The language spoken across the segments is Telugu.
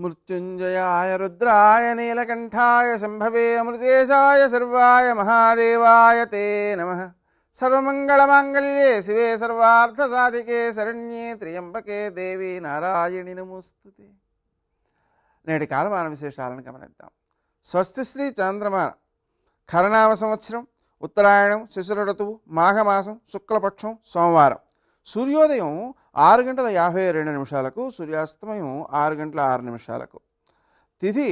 మృత్యుంజయాయ రుద్రాయ నీలకంఠాయ శంభవే అమృతేశాయ సర్వాయ మహాదేవాయ తే నమ. సర్వమంగళమాంగళ్యే శివే సర్వార్థసాధికే శరణ్యే త్రియంబకే దేవి నారాయణి నమోస్తుతే నేటి కాలమాన విశేషాలను గమనిద్దాం. స్వస్తి శ్రీ చంద్రమాన. ఖరనామ సంవత్సరం ఉత్తరాయణం శిశుర ఋతువు మాఘమాసం శుక్లపక్షం సోమవారం. సూర్యోదయం ఆరు గంటల యాభై రెండు నిమిషాలకు సూర్యాస్తమయం ఆరు గంటల ఆరు నిమిషాలకు. తిథి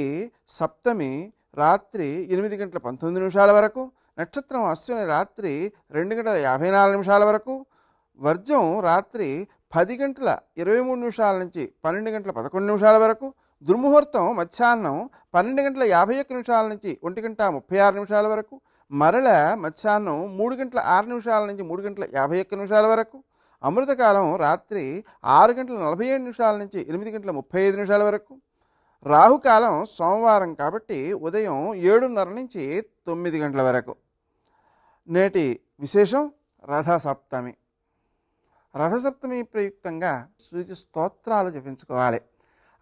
సప్తమి రాత్రి ఎనిమిది గంటల పంతొమ్మిది నిమిషాల వరకు నక్షత్రం అశ్విని రాత్రి రెండు గంటల యాభై నాలుగు నిమిషాల వరకు వర్జం రాత్రి పది గంటల ఇరవై మూడు నిమిషాల నుంచి పన్నెండు గంటల పదకొండు నిమిషాల వరకు దుర్ముహూర్తం మధ్యాహ్నం పన్నెండు గంటల యాభై ఒక్క నిమిషాల నుంచి ఒంటి గంట ముప్పై ఆరు నిమిషాల వరకు మరల మధ్యాహ్నం మూడు గంటల ఆరు నిమిషాల నుంచి మూడు గంటల యాభై ఒక్క నిమిషాల వరకు అమృతకాలం రాత్రి ఆరు గంటల నలభై ఏడు నిమిషాల నుంచి ఎనిమిది గంటల ముప్పై ఐదు నిమిషాల వరకు. రాహుకాలం సోమవారం కాబట్టి ఉదయం ఏడున్నర నుంచి తొమ్మిది గంటల వరకు. నేటి విశేషం రథసప్తమి. రథసప్తమి ప్రయుక్తంగా సూర్య స్తోత్రాలు జపించుకోవాలి.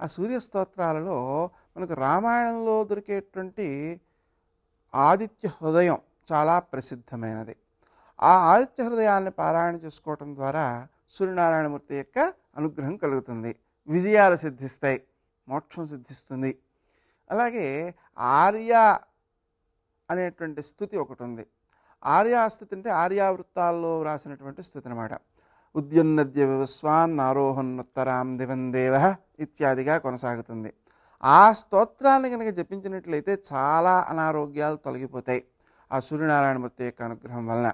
ఆ సూర్య స్తోత్రాలలో మనకు రామాయణంలో దొరికేటువంటి ఆదిత్య హృదయం చాలా ప్రసిద్ధమైనది. ఆ ఆదిత్య హృదయాన్ని పారాయణ చేసుకోవటం ద్వారా సూర్యనారాయణమూర్తి యొక్క అనుగ్రహం కలుగుతుంది. విజయాలు సిద్ధిస్తాయి. మోక్షం సిద్ధిస్తుంది. అలాగే ఆర్య అనేటువంటి స్థుతి ఒకటి ఉంది ఆర్యాస్థుతి అంటే ఆర్యావృత్తాల్లో వ్రాసినటువంటి స్థుతి అనమాట ఉద్యున్నద్య వివస్వాన్ ఆరోహన్నోత్తరాం దివం దేవ ఇత్యాదిగా కొనసాగుతుంది. ఆ స్తోత్రాన్ని కనుక జపించినట్లయితే చాలా అనారోగ్యాలు తొలగిపోతాయి. ఆ సూర్యనారాయణమూర్తి యొక్క అనుగ్రహం వలన.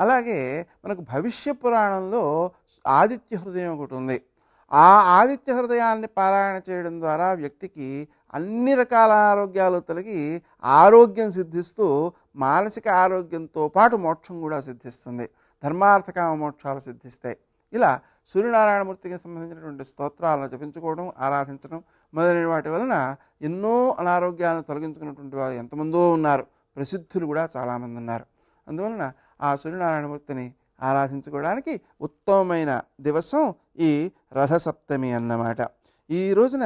అలాగే మనకు భవిష్య పురాణంలో ఆదిత్య హృదయం ఒకటి ఉంది. ఆ ఆదిత్య హృదయాన్ని పారాయణ చేయడం ద్వారా వ్యక్తికి అన్ని రకాల ఆరోగ్యాలు తొలగి ఆరోగ్యం సిద్ధిస్తూ మానసిక ఆరోగ్యంతో పాటు మోక్షం కూడా సిద్ధిస్తుంది. ధర్మార్థకామ మోక్షాలు సిద్ధిస్తాయి. ఇలా సూర్యనారాయణమూర్తికి సంబంధించినటువంటి స్తోత్రాలను జపించుకోవడం ఆరాధించడం మొదలైన వాటి వలన ఎన్నో అనారోగ్యాలను తొలగించుకున్నటువంటి వారు ఎంతమందో ఉన్నారు. ప్రసిద్ధులు కూడా చాలామంది ఉన్నారు. అందువలన ఆ సూర్యనారాయణమూర్తిని ఆరాధించుకోవడానికి ఉత్తమమైన దివసం ఈ రథసప్తమి అన్నమాట. ఈ రోజున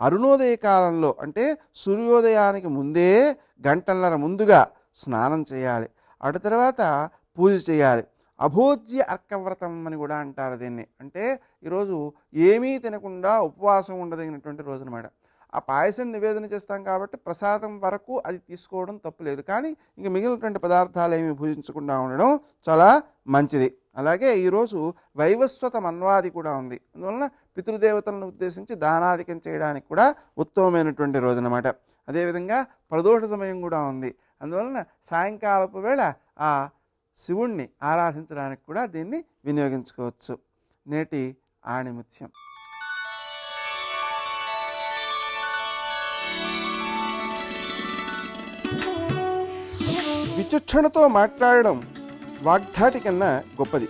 అరుణోదయ కాలంలో అంటే సూర్యోదయానికి ముందే గంటన్నర ముందుగా స్నానం చేయాలి. అటు తర్వాత పూజ చేయాలి. అభోజ్య అర్కవ్రతం అని కూడా అంటారు దీన్ని. అంటే ఈరోజు ఏమీ తినకుండా ఉపవాసం ఉండదగినటువంటి రోజు అనమాట ఆ పాయసం నివేదన చేస్తాం కాబట్టి ప్రసాదం వరకు అది తీసుకోవడం తప్పులేదు కానీ ఇంక మిగిలినటువంటి పదార్థాలు ఏమి భుజించకుండా ఉండడం చాలా మంచిది. అలాగే ఈరోజు వైవస్వత మన్వాది కూడా ఉంది. అందువలన పితృదేవతలను ఉద్దేశించి దానాధికం చేయడానికి కూడా ఉత్తమమైనటువంటి రోజు అనమాట అదేవిధంగా ప్రదోష సమయం కూడా ఉంది. అందువలన సాయంకాలపు వేళ ఆ శివుణ్ణి ఆరాధించడానికి కూడా దీన్ని వినియోగించుకోవచ్చు. నేటి ఆణిముత్యం. విచక్షణతో మాట్లాడడం వాగ్ధాటి కన్నా గొప్పది.